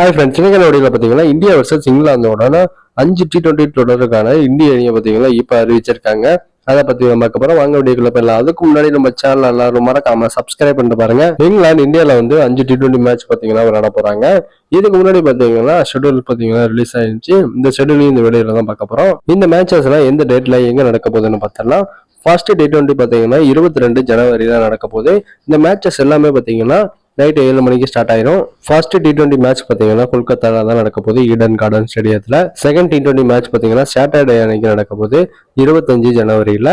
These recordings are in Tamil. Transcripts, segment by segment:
ஹாய் ஃப்ரெண்ட்ஸ் இன்னைக்கு நோடியில் பார்த்தீங்கன்னா இந்தியா வர்சஸ் இங்கிலாந்தோட அஞ்சு டி டுவெண்ட்டி தொடருக்கான இந்திய அணியை பார்த்தீங்கன்னா இப்போ அறிவிச்சிருக்காங்க. அதை பத்தி நம்ம பார்க்க வாங்க வீடியோக்குள்ள போயிடலாம். அதுக்கு முன்னாடி நம்ம சேனல் எல்லாரும் மறக்காம சப்ஸ்கிரைப் பண்ணிட்டு பாருங்க. இங்கிலாந்து இந்தியாவில் வந்து அஞ்சு டி டுவெண்ட்டி மேட்ச் பார்த்தீங்கன்னா விளையாட போறாங்க. இதுக்கு முன்னாடி பார்த்தீங்கன்னா ஷெட்யூல் பார்த்தீங்கன்னா ரிலீஸ் ஆயிருச்சு இந்த ஷெட்யூலையும் இந்த வீடியோல தான் பார்க்க போறோம். இந்த மேட்சஸ் எல்லாம் எந்த டேட்ல எங்க நடக்க போகுதுன்னு பார்த்தலாம் ஃபர்ஸ்ட் டி டுவெண்ட்டி பார்த்தீங்கன்னா இருபத்தி ரெண்டு ஜனவரி தான் நடக்க போகுது. இந்த மேட்சஸ் எல்லாமே பார்த்தீங்கன்னா நைட் ஏழு மணிக்கு ஸ்டார்ட் ஆயிரும். ஃபர்ஸ்ட் டி டுவெண்ட்டி மேட்ச் பார்த்தீங்கன்னா கொல்கத்தால தான் நடக்க போகுது. ஈடன் கார்டன் ஸ்டேடியத்தில் செகண்ட் டி டுவெண்ட்டி மேட்ச் பார்த்தீங்கன்னா சாட்டர்டே அன்னைக்கு நடக்க போகுது. இருபத்தஞ்சு ஜனவரியில்.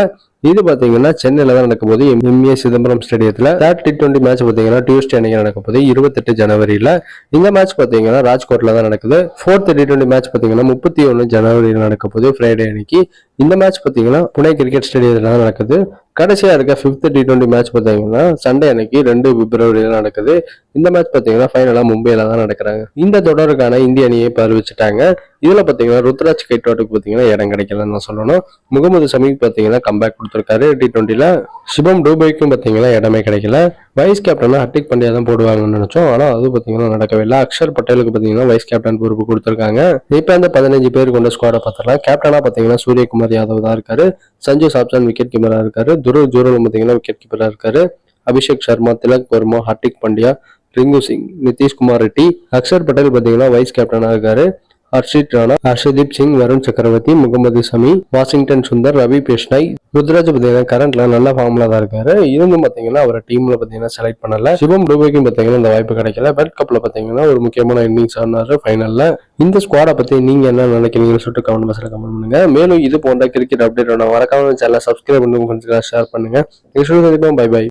இது பார்த்தீங்கன்னா சென்னையில் தான் நடக்க போகுது. எம்ஏ சிதம்பரம் ஸ்டேடியத்தில் தேர்ட் டி டுவெண்ட்டி மேட்ச் பார்த்தீங்கன்னா டியூஸ்டே அன்னைக்கு நடக்க போகுது. இருபத்தெட்டு ஜனவரியில். இந்த மேட்ச் பார்த்தீங்கன்னா ராஜ்கோட்டில் தான் நடக்குது. ஃபோர்த் டி டுவெண்ட்டி மேட்ச் பார்த்தீங்கன்னா முப்பத்தி ஒன்று ஜனவரியில் நடக்க போகுது. ஃப்ரைடே அன்னைக்கு. இந்த மேட்ச் பார்த்தீங்கன்னா புனே கிரிக்கெட் ஸ்டேடியத்தில் தான் நடக்குது. கடைசியாக இருக்க ஃபிஃப்த் டி டுவெண்ட்டி மேட்ச் பார்த்தீங்கன்னா சண்டே அன்னைக்கு ரெண்டு பிப்ரவரியில் நடக்குது. இந்த மேட்ச் பார்த்தீங்கன்னா ஃபைனலாக மும்பையில் தான் நடக்கிறாங்க. இந்த தொடருக்கான இந்திய அணியை இப்ப இதில் பார்த்தீங்கன்னா ருத்ராஜ் கைட்வாட்டுக்கு பார்த்தீங்கன்னா இடம் கிடைக்கலன்னு தான் சொல்லணும். முகமது சமிக்கு பார்த்தீங்கன்னா கம்பேக் கொடுத்துருக்காரு. டி டுவெண்ட்டில சிவம் டூபைக்கும் பார்த்தீங்கன்னா இடமே கிடைக்கல. வைஸ் கேப்டனா ஹர்திக் பாண்டியா தான் போடுவாங்கன்னு நினைச்சோம். ஆனா அது பார்த்தீங்கன்னா நடக்கவே இல்லை. அக்ஷர் பட்டேலுக்கு பார்த்தீங்கன்னா வைஸ் கேப்டன் பொறுப்பு கொடுத்துருக்காங்க. இப்போ அந்த பதினஞ்சு பேர் கொண்ட ஸ்குவாடை பார்த்தலாம் கேப்டனா பார்த்தீங்கன்னா சூரியகுமார் யாதவ் தான் இருக்காரு. சஞ்சு சாப்சன் விக்கெட் கீப்பரா இருக்காரு. துருவ் ஜூரல் பார்த்தீங்கன்னா விக்கெட் கீப்பரா இருக்காரு. அபிஷேக் சர்மா திலக் வர்மா ஹர்திக் பாண்டியா ரிங்கு சிங் நிதிஷ்குமார் ரெட்டி அக்ஷர் பட்டேல் பார்த்தீங்கன்னா வைஸ் கேப்டனா இருக்காரு. ஹர்ஷித் ராணா ஹர்ஷதீப் சிங் வருண் சக்கரவர்த்தி முகமது சமி வாஷிங்டன் சுந்தர் ரவி பேஷ்னாய் ருத்ராஜ் பார்த்தீங்கன்னா கரண்ட்ல நல்ல ஃபார்ம்ல தான் இருக்காரு. இருந்தும் பார்த்தீங்கன்னா அவரை டீம்ல பார்த்தீங்கன்னா செலக்ட் பண்ணல. சிவம் டூபைக்கும் பார்த்தீங்கன்னா இந்த வாய்ப்பு கிடைக்கல. வேர்ல்ட் கப்ல பார்த்தீங்கன்னா ஒரு முக்கியமான இன்னிங்ஸ் ஆனாரு ஃபைனல்ல இந்த ஸ்குவாடை பத்தி நீங்க என்ன நினைக்கிறீங்கன்னு சொல்லிட்டு கமெண்ட் பாக்ஸ்ல கமெண்ட் பண்ணுங்க. மேலும் இது போன்ற கிரிக்கெட் அப்டேட் மறக்காம சேனல் சப்ஸ்கிரைப் பண்ணி ஷேர் பண்ணுங்க. Next bye bye